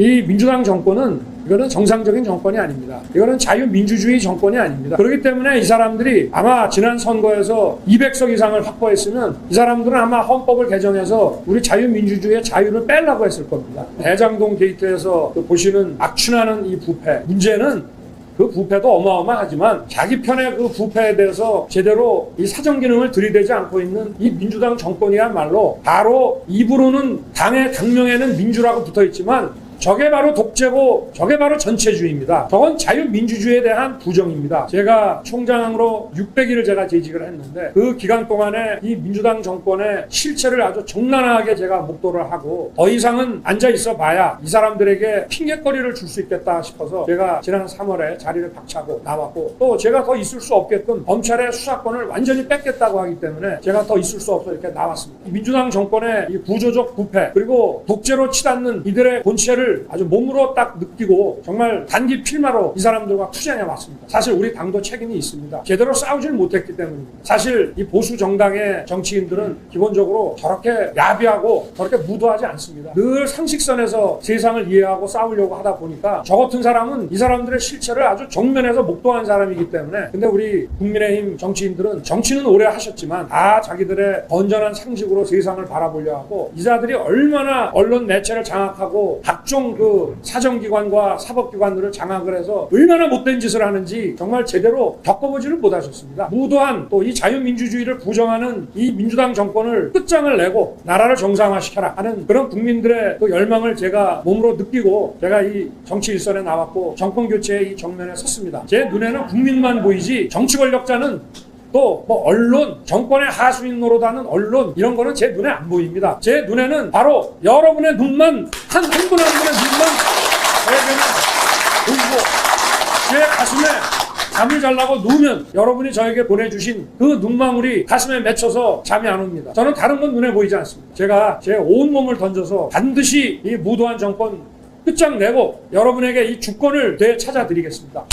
이 민주당 정권은 이거는 정상적인 정권이 아닙니다. 이거는 자유민주주의 정권이 아닙니다. 그렇기 때문에 이 사람들이 아마 지난 선거에서 200석 이상을 확보했으면 이 사람들은 아마 헌법을 개정해서 우리 자유민주주의의 자유를 빼려고 했을 겁니다. 대장동 게이트에서 그 보시는 악춘하는 이 부패 문제는 그 부패도 어마어마하지만 자기 편의 그 부패에 대해서 제대로 이 사정 기능을 들이대지 않고 있는 이 민주당 정권이야말로 바로 입으로는 당의 당명에는 민주라고 붙어 있지만 저게 바로 독재고 저게 바로 전체주의입니다. 저건 자유민주주의에 대한 부정입니다. 제가 총장으로 600일을 제가 재직을 했는데 그 기간 동안에 이 민주당 정권의 실체를 아주 적나라하게 제가 목도를 하고 더 이상은 앉아 있어 봐야 이 사람들에게 핑계거리를 줄 수 있겠다 싶어서 제가 지난 3월에 자리를 박차고 나왔고 또 제가 더 있을 수 없게끔 검찰의 수사권을 완전히 뺏겠다고 하기 때문에 제가 더 있을 수 없어 이렇게 나왔습니다. 이 민주당 정권의 이 구조적 부패 그리고 독재로 치닫는 이들의 본체를 아주 몸으로 딱 느끼고 정말 단기 필마로 이 사람들과 투쟁해 왔습니다. 사실 우리 당도 책임이 있습니다. 제대로 싸우질 못했기 때문입니다. 사실 이 보수 정당의 정치인들은 기본적으로 저렇게 야비하고 저렇게 무도하지 않습니다. 늘 상식선에서 세상을 이해하고 싸우려고 하다 보니까 저 같은 사람은 이 사람들의 실체를 아주 정면에서 목도한 사람이기 때문에 근데 우리 국민의힘 정치인들은 정치는 오래 하셨지만 다 자기들의 건전한 상식으로 세상을 바라보려 하고 이자들이 얼마나 언론 매체를 장악하고 각종 그 사정기관과 사법기관들을 장악을 해서 얼마나 못된 짓을 하는지 정말 제대로 겪어보지를 못하셨습니다. 무도한 또 이 자유민주주의를 부정하는 이 민주당 정권을 끝장을 내고 나라를 정상화시켜라 하는 그런 국민들의 그 열망을 제가 몸으로 느끼고 제가 이 정치 일선에 나왔고 정권 교체의 이 정면에 섰습니다. 제 눈에는 국민만 보이지 정치 권력자는 또 뭐 언론, 정권의 하수인 노릇하는 언론 이런 거는 제 눈에 안 보입니다. 제 눈에는 바로 여러분의 눈만 한 한분한 분의 눈만 저에게는 보이고 제 가슴에 잠을 잘라고 누우면 여러분이 저에게 보내주신 그 눈망울이 가슴에 맺혀서 잠이 안 옵니다. 저는 다른 건 눈에 보이지 않습니다. 제가 제 온 몸을 던져서 반드시 이 무도한 정권 끝장내고 여러분에게 이 주권을 되찾아드리겠습니다.